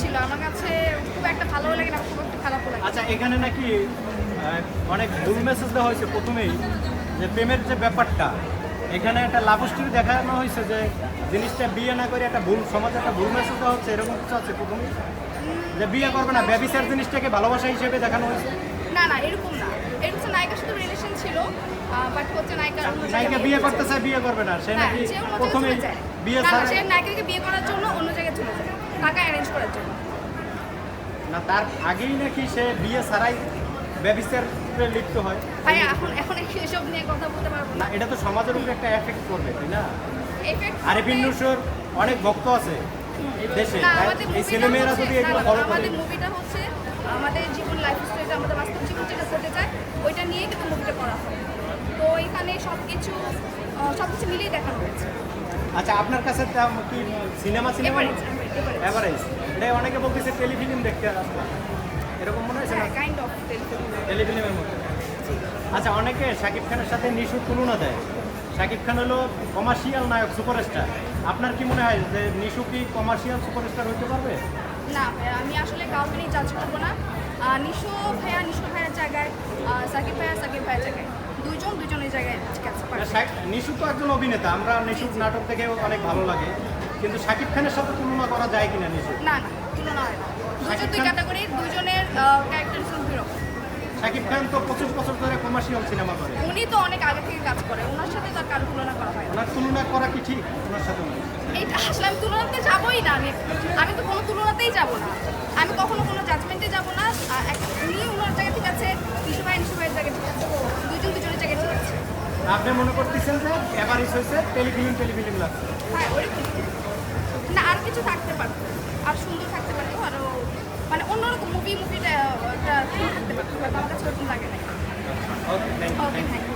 ছিল। আমার কাছে খুব একটা ভালো লাগে না খুব একটা খারাপও লাগে আচ্ছা এখানে নাকি অনেক ভুল মেসেজ দেওয়া হয়েছে প্রথমেই যে প্রেমের যে ব্যাপারটা এখানে একটা লাভ স্টোরি দেখানো হয়েছে যে জিনিসটা বিয়ে না করে একটা ভুল সমাজে একটা ভুল মেসেজ দেওয়া হচ্ছে এরকম কিছু আছে প্রথমেই? যে বিয়ে করবে না ব্যবিচার জিনিসটাকে ভালোবাসা হিসেবে দেখানো হয়েছে? না না এরকম না। এরকম নায়িকার সাথে রিলেশন ছিল বাট হচ্ছে জায়গায় নায়িকা বিয়ে করতে চায় বিয়ে করবে না সে নাকি যায়। বিয়ে ছাড়া সে নায়িকাকে বিয়ে করার জন্য অন্য জায়গায় চলে যায় টাকা অ্যারেঞ্জ করার জন্য না তার আগেই নাকি সে বিয়ে ছাড়াই ব্যবিচারে লিপ্ত হয়। ভাই এখন এখন এসব নিয়ে কথা বলতে পারব না। এটা তো সমাজের উপরে একটা এফেক্ট করবে তাই না? আরিফিন নুসুর অনেক ভক্ত আছে দেশে এই ছেলেমেয়েরা হচ্ছে- যদি এগুলো ফলো করে। আমাদের মুভিটা হচ্ছে আমাদের জীবন লাইফ স্টাইলটা আমাদের বাস্তব জীবন যেটা ঘটে যায় ওইটা নিয়ে কিন্তু মুভিটা করা হয়। তো এখানে সব কিছু সব কিছু মিলিয়ে দেখানো হয়েছে। আচ্ছা আপনার কাছে কি সিনেমা সিনেমা এভারেজ এটা অনেকে বলতেছে টেলিফিল্ম দেখতে আসলাম এরকম মনে হয়েছে না? হ্যাঁ কাইন্ড অফ টেলিফিল্মের মতো আচ্ছা অনেকে শাকিব খানের সাথে নিশুর তুলনা দেয়। শাকিব খান হলো কমার্শিয়াল নায়ক সুপারস্টার আপনার কি মনে হয় যে নিশু কি কমার্শিয়াল সুপারস্টার হতে পারবে? না আমি আসলে কাউকে নিয়ে জাজ করব না। নিশো ভাইয়া নিশো ভাইয়ের জায়গায় সাকিব ভাইয়া সাকিব ভাইয়ের জায়গায়। দুইজন দুজনের জায়গায় নিশু তো একজন অভিনেতা। আমরা নিশুর নাটক থেকে অনেক ভালো লাগে। কিন্তু শাকিব খানের সাথে তুলনা করা যায় কিনা নিশু না না তুলনা হয় না। দুজন দুই খান- ক্যাটাগরি দুজনের ক্যারেক্টারিজম দুই রকম। শাকিব খান তো পঁচিশ বছর ধরে কমার্শিয়াল সিনেমা করে। উনি তো অনেক আগে থেকে কাজ করে ওনার সাথে তার কারও তুলনা করা হয় না। তুলনা করা কি ঠিক? ওনার সাথে? এইটা আসলে আমি তুলনাতে যাবোই না আমি আমি তো কোনো তুলনাতেই যাব না। আমি কখনো কোনো জাজমেন্টে যাব না উনি ওনার জায়গা ঠিক আছে নিশু ভাই নিশু ভাইয়ের জায়গা ঠিক আছে। দুজন দুজনের জায়গায় ঠিক আছে আপনি মনে করতেছেন যে এভারেজ হয়েছে? টেলিফিল্ম টেলিফিল্ম লাগছে। হ্যাঁ না আর কিছু থাকতে পারতো। আর সুন্দর থাকতে পারতো আরও মানে অন্যরকম মুভি মুভিটা থাকতে পারতো আমার কাছে ওরকম লাগে না ওকে থ্যাংক ইউ